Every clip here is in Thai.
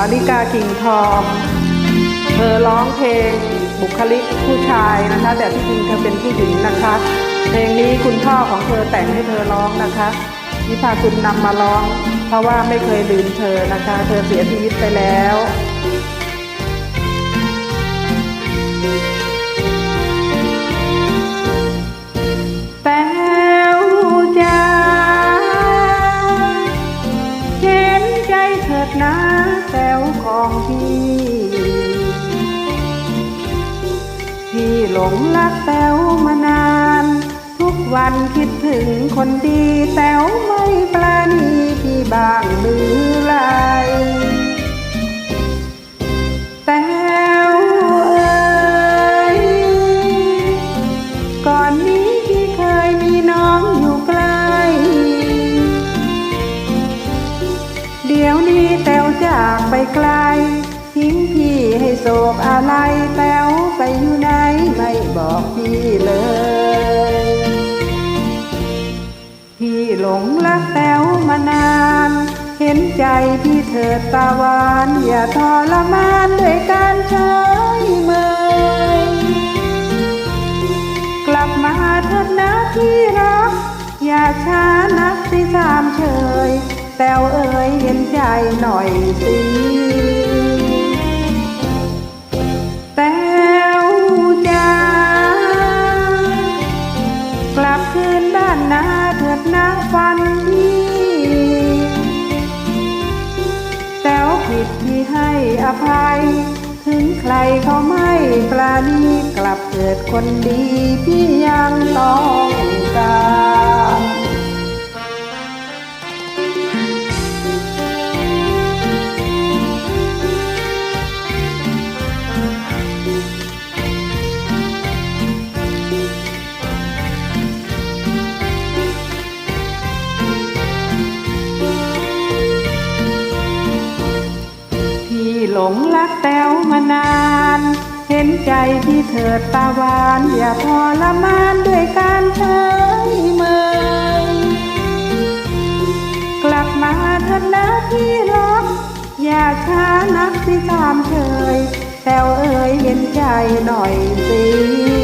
าริกากิ่งทองเธอร้องเพลงบุคลิกผู้ชายนะคะ แต่ที่จริงเธอเป็นผู้หญิงนะคะ เพลงนี้คุณพ่อของเธอแต่งให้เธอร้องนะคะนิพาคุณนำมาร้อง เพราะว่าไม่เคยลืมเธอนะคะ เธอเสียชีวิตไปแล้วแต้วจ้าเห็นใจเถิดนะ แต้วของพี่ พี่หลงรักแต้วมานาน ทุกวันคิดถึงคนดีแต้วไม่ปราณีพี่บางหรือไรแต้วเอ่ยก่อนนี้พี่เคยมีน้อง ดี๋ยวนี้แต้วจากไปไกล ทิ้งพี่ให้โศกอะไรแต้วไปอยู่ไหนไม่บอกพี่เลย พี่หลงรักแต้วมานาน เห็นใจพี่เถิดตาหวานอย่าทรมานด้วยการใช้เมยกลับมาเถิดนะที่รัก อย่าช้านักสิสามเฉย แต้วเอ๋ยเห็นใจหน่อยสิแต้วจ้ากลับคืนบ้านนาเถิดนะฟันพี่แต้วผิดที่ให้อภัย ถึงใครเขาไม่ปราณีกลับเกิดคนดีพี่ยังต้องการ หลงรักแต้วมานาน เห็นใจที่เถิดตาหวานอย่าทรมานด้วยการใช้เมยกลับมาเถิดนะพี่รัก อย่าช้านักที่ตามเฉยแต้วเอ๋ยเห็นใจหน่อยสิ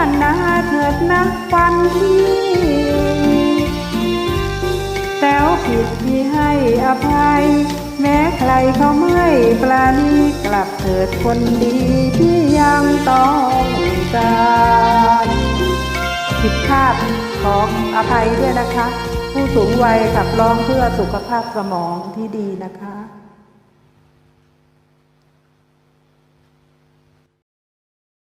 น้านนาเถิดนักฟันพี่แต้วผิดที่ให้อภัย แม้ใครเขาไม่ปราณีกลับเถิดคนดีที่ยังต้องการผิดพลาดขออภัยด้วยนะคะ ผู้สูงวัยขับร้องเพื่อสุขภาพสมองที่ดีนะคะ